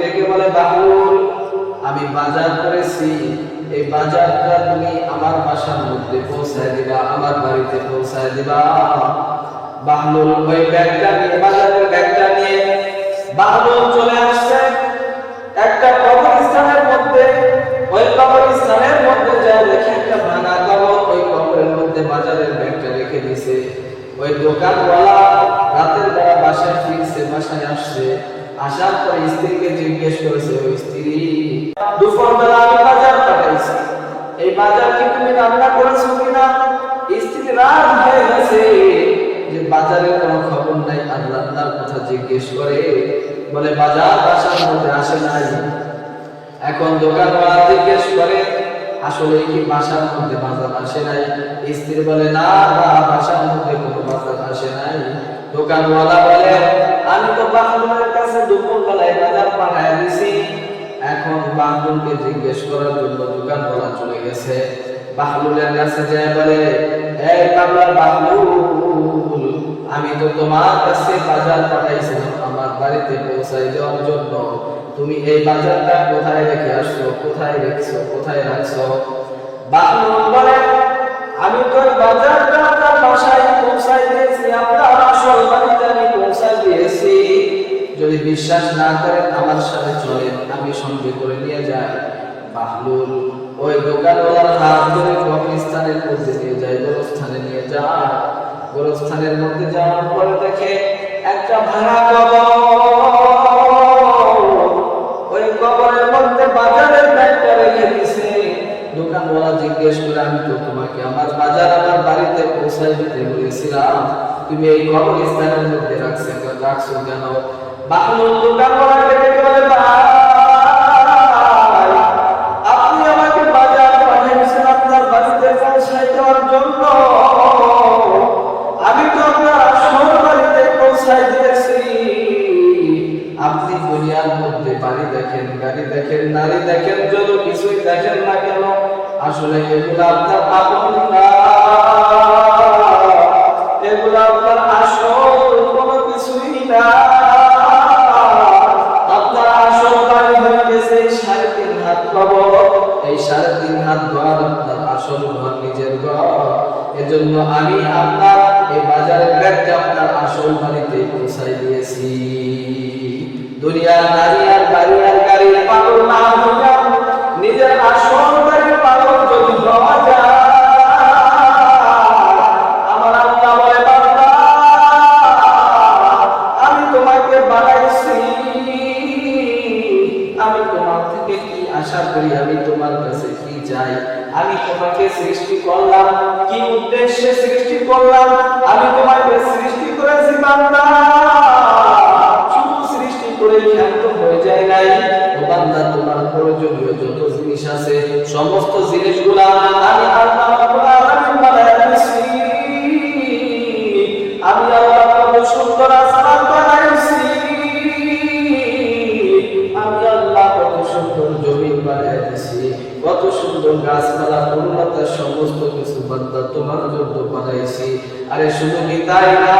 ডেকে বলে আমি বাজার করেছি। এই বাজারটা তুমি আমার বাসার মধ্যে পৌঁছায় দিবা, আমার বাড়িতে পৌঁছায় দিবা। বাহলুল ওই ব্যাগটা নিয়ে, বাজারের ব্যাগটা নিয়ে বাহলুল চলে আসছে। একটা কবরস্থানের মধ্যে, ওই কবরস্থানের মধ্যে যা একটা ভাঙা কবর, ওই কবরের মধ্যে বাজারের ব্যাগটা রেখে দিছে ওই দোকানওয়ালা রাতের বেলা বাসায় ফিরছে, বাসায় আসছে। আসার পরে স্ত্রীকে জিজ্ঞেস করেছে, ওই স্ত্রী দুপুর বেলা আমি বাজার পাঠাইছি। এই বাজার কি তুমি রান্না করেছ কিনা? স্ত্রী রাত হয়ে গেছে যে বাজারের কোনো খবর নাই আর রান্নার কথা জিজ্ঞেস করে, বলে, বাজার বাসার মধ্যে আসে নাই? এখন দোকানওয়ালা জিজ্ঞেস করে, আসলে কি বাসার মধ্যে বাজার আসে নাই? স্ত্রী বলে না, বাসার মধ্যে কোনো বাজার আসে নাই। দোকানওয়ালা বলে, আমি তো দুপুর বাজার পাঠায় দিছি। এখন বাহলুলকে জিজ্ঞেস করার জন্য দোকানওয়ালা চলে গেছে। বাহলুলের কাছে যায় বলে, এই বাংলার বাহলুল আমি তো তোমার কাছে বাজার পাঠাইছিলাম, আমার বাড়িতে পৌঁছাই দেওয়ার জন্য। তুমি এই বাজারটা কোথায় রেখে আসছো, কোথায় রেখছো, কোথায় রাখছো? বিশ্বাস না করেন আমার সাথে চলেন, আমি সঙ্গে করে নিয়ে যাই। বাহলুল, ওই দোকানওয়ালার হাত ধরে মধ্যে নিয়ে যায়, গোরস্থানে নিয়ে যায়। গোরস্থানের মধ্যে যাওয়ার পরে দেখে একটা ভাঙা কবর। ওই কবরের মধ্যে বাজারের দোকানওয়ালা জিজ্ঞেস করে, আমি তো তোমাকে আমার বাজার, আমার বাড়িতে পৌঁছাই দিতে বলেছিলাম। তুমি এই কবরস্থানের মধ্যে রাখছো রাখছো কেন? আপনি আমাকে বাজার আপনার বাড়িতে পৌঁছাই দেওয়ার জন্য। আমি তো আপনার বাড়িতে পৌঁছাই দিয়েছি। আপনি দুনিয়ার মধ্যে বাড়ি দেখেন, গাড়ি দেখেন, নারী দেখেন, যত কিছুই দেখেন না কেন, আসলে এগুলো আপনার এগুলো আপনার আসল কোনো কিছুই না। ঘর আপনার আসল ঘর নিজের ঘর। এজন্য আমি আপনার এই বাজারের ব্যাগটা আপনার আসল বাড়িতে পৌঁছাই দিয়েছি। দুনিয়ার নারী আর বাড়ি আর গাড়ির পাগল না নিজের আসল বাড়ির পাগল যদি হওয়া যায় আমি তোমাকে আমি তোমার থেকে আশা করি? আমি তোমার কাছে চাই আমি তোমাকে সৃষ্টি করলাম। কি উদ্দেশ্যে সৃষ্টি করলাম? আমি তোমাকে সৃষ্টি করেছি বান্দা। শুধু সৃষ্টি করে ক্ষান্ত হয়ে যায় নাই। বান্দা, তোমার প্রয়োজনীয় যত জিনিস আছে, সমস্ত জিনিসগুলা আমি আল্লাহ আমি আল্লাহ সুন্দর আসমান সুন্দর গাছপালা তরুণতা সমস্ত কিছু বান্দা তোমার জন্য বানাইছি। আরে শুধু কি না